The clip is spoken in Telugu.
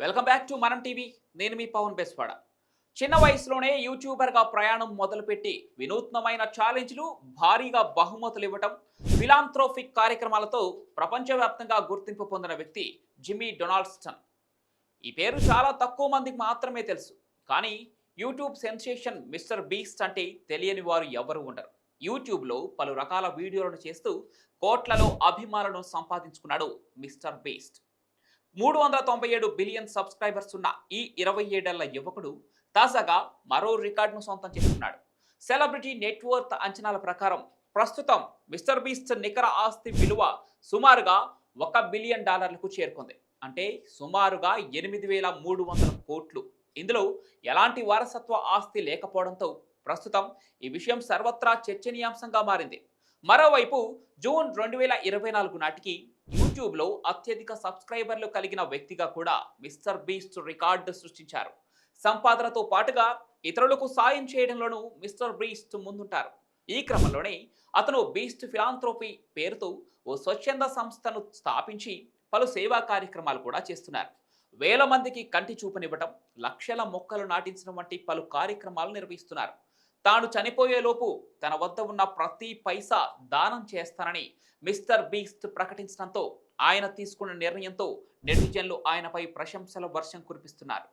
Welcome back to Manam TV. నేను మీ పవన్ బెస్వాడ. చిన్న వయసులోనే యూట్యూబర్గా ప్రయాణం మొదలుపెట్టి వినూత్నమైన ఛాలెంజ్లు భారీగా బహుమతులు ఇవ్వటం ఫిలాంథ్రోఫిక్ కార్యక్రమాలతో ప్రపంచవ్యాప్తంగా గుర్తింపు పొందిన వ్యక్తి జిమ్మీ డొనాల్డ్స్టన్ ఈ పేరు చాలా తక్కువ మందికి మాత్రమే తెలుసు కానీ యూట్యూబ్ సెన్సేషన్ మిస్టర్ బీస్ట్ అంటే తెలియని వారు ఎవరు ఉండరు. యూట్యూబ్లో పలు రకాల వీడియోలను చేస్తూ కోట్లలో అభిమానులను సంపాదించుకున్నాడు మిస్టర్ బీస్ట్. మూడు వందల తొంభై ఏడు బిలియన్ సబ్స్క్రైబర్స్ ఉన్న ఈ ఇరవై ఏడేళ్ళ యువకుడు తాజాగా మరో రికార్డును సొంతం చేసుకున్నాడు. సెలబ్రిటీ నెట్వర్త్ అంచనాల ప్రకారం ప్రస్తుతం మిస్టర్ బీస్ట్ నికర ఆస్తి విలువ సుమారుగా ఒక బిలియన్ డాలర్లకు చేరుకుంది. అంటే సుమారుగా ఎనిమిది వేల మూడు వందల కోట్లు. ఇందులో ఎలాంటి వారసత్వ ఆస్తి లేకపోవడంతో ప్రస్తుతం ఈ విషయం సర్వత్రా చర్చనీయాంశంగా మారింది. మరోవైపు జూన్ రెండు వేల ఇరవై నాలుగు నాటికి యూట్యూబ్లో అత్యధిక సబ్స్క్రైబర్లు కలిగిన వ్యక్తిగా కూడా మిస్టర్ బీస్ట్ రికార్డు సృష్టించారు. సంపాదనతో పాటుగా ఇతరులకు సాయం చేయడంలోనూ మిస్టర్ బీస్ట్ ముందుంటారు. ఈ క్రమంలోనే అతను బీస్ట్ ఫిలాంథ్రోపీ పేరుతో ఓ స్వచ్ఛంద సంస్థను స్థాపించి పలు సేవా కార్యక్రమాలు కూడా చేస్తున్నారు. వేల మందికి కంటి చూపునివ్వటం లక్షల మొక్కలు నాటించడం వంటి పలు కార్యక్రమాలు నిర్వహిస్తున్నారు. తాను చనిపోయేలోపు తన వద్ద ఉన్న ప్రతి పైసా దానం చేస్తానని మిస్టర్ బీస్ట్ ప్రకటించడంతో ఆయన తీసుకున్న నిర్ణయంతో నెటిజన్లు ఆయనపై ప్రశంసల వర్షం కురిపిస్తున్నారు.